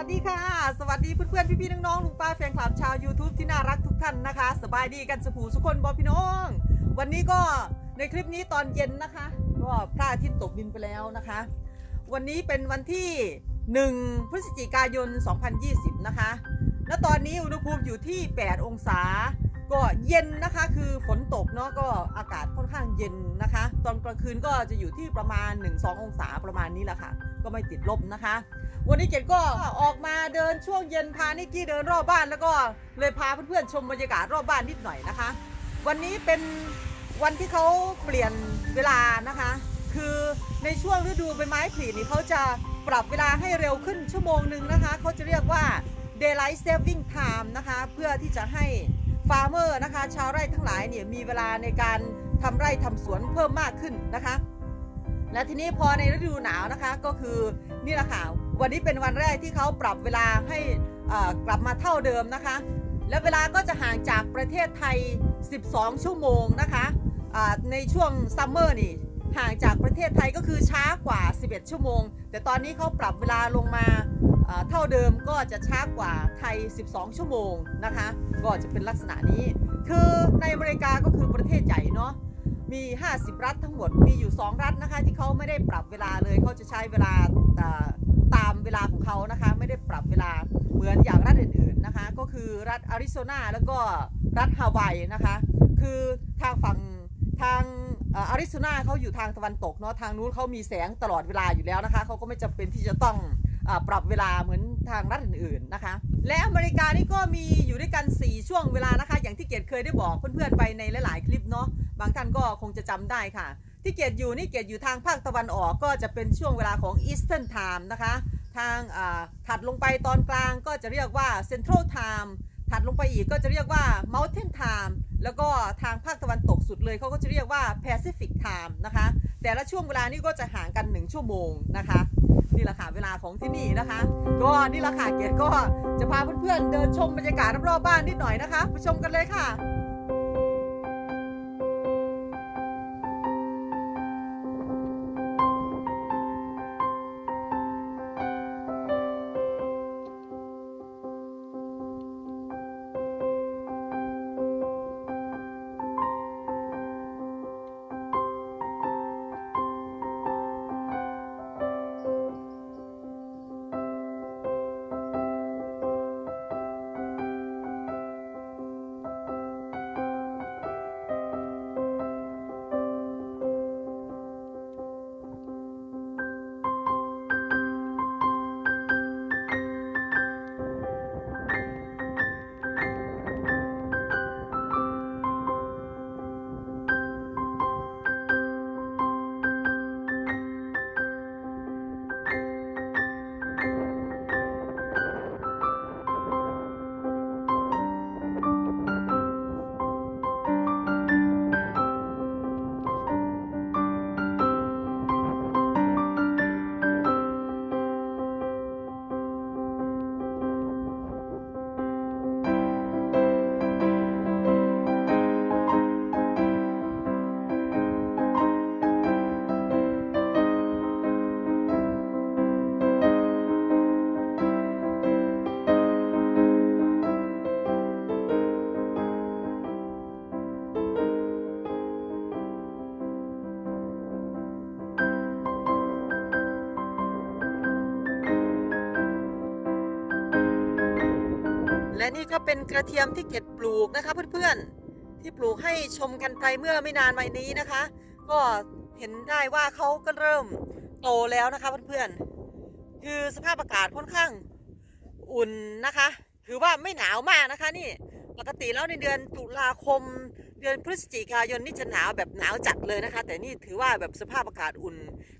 วัสดีค่ะ สวัสดีเพื่อนๆ พี่ๆ น้องๆ ลุงป้าแฟนคลับชาว YouTube ที่น่ารักทุกท่านนะคะ สบายดีกันสุขูสุคนบอพี่น้อง วันนี้ก็ในคลิปนี้ตอนเย็นนะคะ ก็พระอาทิตย์ตกดินไปแล้วนะคะ วันนี้เป็นวันที่ 1 พฤศจิกายน 2020 นะคะ และตอนนี้อุณหภูมิอยู่ที่ 8 องศา ก็เย็นนะคะคือฝนตกเนาะก็อากาศค่อนข้างเย็นนะคะ ตอนกลางคืนก็จะอยู่ที่ประมาณ 1-2 องศาประมาณนี้แหละค่ะ ก็ไม่ติดลบนะคะ วันนี้เกดก็ออกมาเดินช่วงเย็นพานิกกี้เดินรอบบ้านแล้วก็เลยพาเพื่อนๆชมบรรยากาศรอบบ้านนิดหน่อยนะคะ วันนี้เป็นวันที่เขาเปลี่ยนเวลานะคะ คือในช่วงฤดูใบไม้ผลินี่เขาจะปรับเวลาให้เร็วขึ้นชั่วโมงหนึ่งนะคะเขาจะเรียกว่า daylight saving time นะคะ เพื่อที่จะให้ฟาร์มเมอร์นะคะ ชาวไร่ทั้งหลายเนี่ยมีเวลาในการทำไร่ทำสวนเพิ่มมากขึ้นนะคะ และทีนี้พอในฤดูหนาวนะคะก็คือนี่แหละค่ะ วันนี้เป็นวันแรกที่เขาปรับเวลาให้กลับมาเท่าเดิมนะคะ และเวลาก็จะห่างจากประเทศไทย 12 ชั่วโมงนะคะในช่วงซัมเมอร์นี่ห่างจากประเทศไทยก็คือช้ากว่า 11 ชั่วโมง แต่ตอนนี้เขาปรับเวลาลงมาเท่าเดิมก็จะช้ากว่าไทย 12 ชั่วโมงนะคะ ก็จะเป็นลักษณะนี้ คือในอเมริกาก็คือประเทศใหญ่เนาะ มี 50 รัฐทั้งหมด มีอยู่ 2 รัฐนะคะที่เขาไม่ได้ปรับเวลาเลย เขาจะใช้เวลาอ่า ตามเวลาของเขานะคะ ไม่ได้ปรับเวลาเหมือนอย่างรัฐอื่นๆนะคะ ก็คือรัฐอาริโซนาแล้วก็รัฐฮาวายนะคะ คือทางฝั่งทางอาริโซนาเขาอยู่ทางตะวันตกเนาะทางนู้นเขามีแสงตลอดเวลาอยู่แล้วนะคะเขาก็ไม่จำเป็นที่จะต้องอปรับเวลาเหมือนทางรัฐอื่นๆนะคะ และอเมริกานี่ก็มีอยู่ด้วยกัน 4 ช่วงเวลานะคะ อย่างที่เกดเคยได้บอกเพื่อนๆไปในหลายๆคลิปเนาะบางท่านก็คงจะจำได้ค่ะ ที่เกตอยู่นี่เกตอยู่ทางภาคตะวันออกก็จะเป็นช่วงเวลาของ Eastern Time นะคะ ทางถัดลงไปตอนกลางก็จะเรียกว่า Central Time ถัดลงไปอีกก็จะเรียกว่า Mountain Time แล้วก็ทางภาคตะวันตกสุดเลยเขาก็จะเรียกว่า Pacific Time นะคะ แต่ละช่วงเวลานี่ก็จะห่างกัน 1 ชั่วโมงนะคะ นี่แหละค่ะเวลาของที่นี่นะคะ ก็นี่แหละค่ะเกดก็จะพาเพื่อนๆเดินชมบรรยากาศรอบๆบ้านนิดหน่อยนะคะไปชมกันเลยค่ะ และนี่ก็เป็นกระเทียมที่เก็บปลูกนะคะเพื่อนๆ ที่ปลูกให้ชมกันไปเมื่อไม่นานมานี้นะคะ ก็เห็นได้ว่าเขาก็เริ่มโตแล้วนะคะเพื่อนๆ คือสภาพอากาศค่อนข้างอุ่นนะคะ ถือว่าไม่หนาวมากนะคะนี่ปกติแล้วในเดือนตุลาคม เดือนพฤศจิกายนนี่จะหนาวแบบหนาวจัดเลยนะคะ แต่นี่ถือว่าแบบสภาพอากาศอุ่น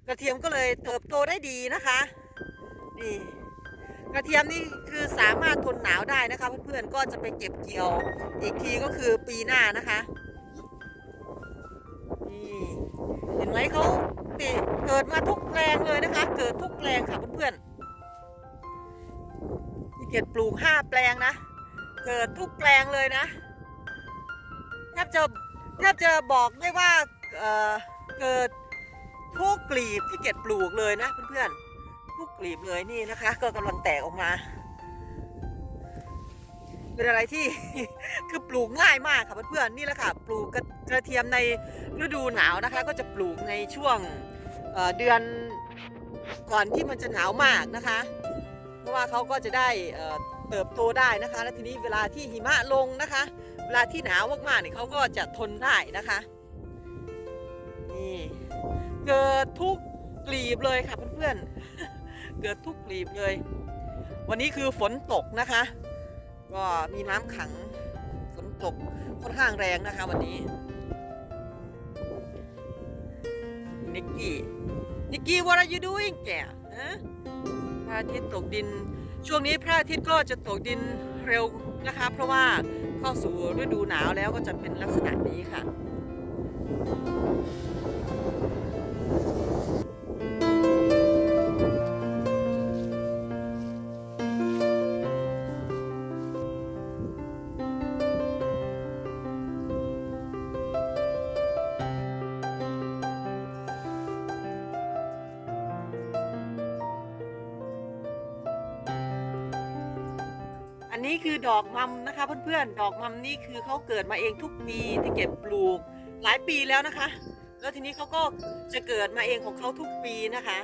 กระเทียมก็เลยเติบโตได้ดีนะคะนี่ กระเทียมนี่คือสามารถทนหนาวได้นะคะเพื่อนๆก็จะไปเก็บเกี่ยวอีกทีก็คือปีหน้านะคะนี่เห็นไหมเขาติเกิดมาทุกแปลงเลยนะคะ เกิดทุกแปลงค่ะเพื่อนๆนี่เกดปลูกห้าแปลงนะ เกิดทุกแปลงเลยนะแทบจะแทบจะบอกได้ว่าเออเกิดทุกกลีบที่เกดปลูกเลยนะเพื่อนๆ กลีบเลยนี่นะคะ ก็กำลังแตกออกมาเป็นอะไรที่ คือปลูกง่ายมากค่ะเพื่อนๆนี่แหละค่ะ ปลูกกระกระเทียมในฤดูหนาวนะคะ ก็จะปลูกในช่วงเเดือนก่อนที่มันจะหนาวมากนะคะ เพราะว่าเขาก็จะได้เอ่อเติบโตได้นะคะ และทีนี้เวลาที่หิมะลงนะคะ เวลาที่หนาวมากๆเนี่ยเขาก็จะทนได้นะคะนี่เกิดทุกกลีบเลยค่ะเพื่อนๆ เกิดทุกกลีบเลย วันนี้คือฝนตกนะคะ ก็มีน้ำขังฝนตกค่อนข้างแรงนะคะ วันนี้นิกกี้นิกกี้ what are you doing แกฮะพระอาทิตย์ตกดิน ช่วงนี้พระอาทิตย์ก็จะตกดินเร็วนะคะ เพราะว่าเข้าสู่ฤดูหนาวแล้วก็จะเป็นลักษณะนี้ค่ะ นี้คือดอกมัมนะคะ เพื่อนๆ ดอกมัมนี่คือเขาเกิดมาเองทุกปีที่เก็บปลูกหลายปีแล้วนะคะ แล้วทีนี้เขาก็จะเกิดมาเองของเขาทุกปีนะคะ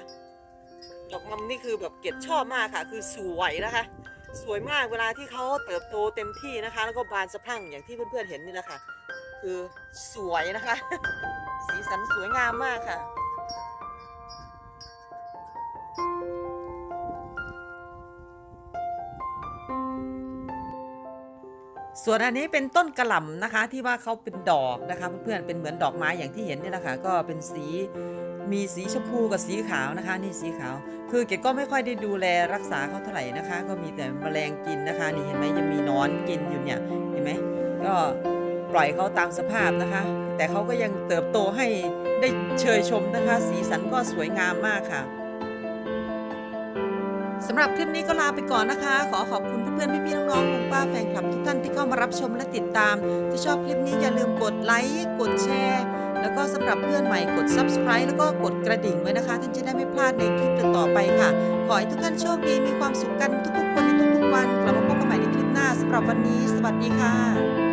ดอกมัมนี่คือแบบเก็บชอบมากค่ะ คือสวยนะคะ สวยมากเวลาที่เขาเติบโตเต็มที่นะคะ แล้วก็บานสะพรั่งอย่างที่เพื่อนๆเห็นนี่แหละค่ะ คือสวยนะคะ สีสันสวยงามมากค่ะ ส่วนอันนี้เป็นต้นกระหล่ำนะคะ ที่ว่าเขาเป็นดอกนะคะเพื่อนๆเป็นเหมือนดอกไม้อย่างที่เห็นนี่แหละค่ะก็เป็นสีมีสีชมพูกับสีขาวนะคะ นี่สีขาว คือเกดก็ไม่ค่อยได้ดูแลรักษาเขาเท่าไหร่นะคะ ก็มีแต่แมลงกินนะคะ นี่เห็นไหมยังมีนอนกินอยู่เนี่ยเห็นไหมก็ปล่อยเขาตามสภาพนะคะ แต่เขาก็ยังเติบโตให้ได้เชยชมนะคะ สีสันก็สวยงามมากค่ะ สำหรับคลิปนี้ก็ลาไปก่อนนะคะ ขอขอบคุณเพื่อนๆพี่ๆน้องๆลุงป้าแฟนคลับทุกท่านที่เข้ามารับชมและติดตาม ถ้าชอบคลิปนี้อย่าลืมกดไลค์กดแชร์ แล้วก็สำหรับเพื่อนใหม่กด subscribe แล้วก็กดกระดิ่งไว้นะคะ ท่านจะได้ไม่พลาดในคลิปต่อๆไปค่ะ ขอให้ทุกท่านโชคดีมีความสุขกันทุกๆคนในทุกๆวันกลับมาพบกันใหม่ในคลิปหน้าสำหรับวันนี้ สวัสดีค่ะ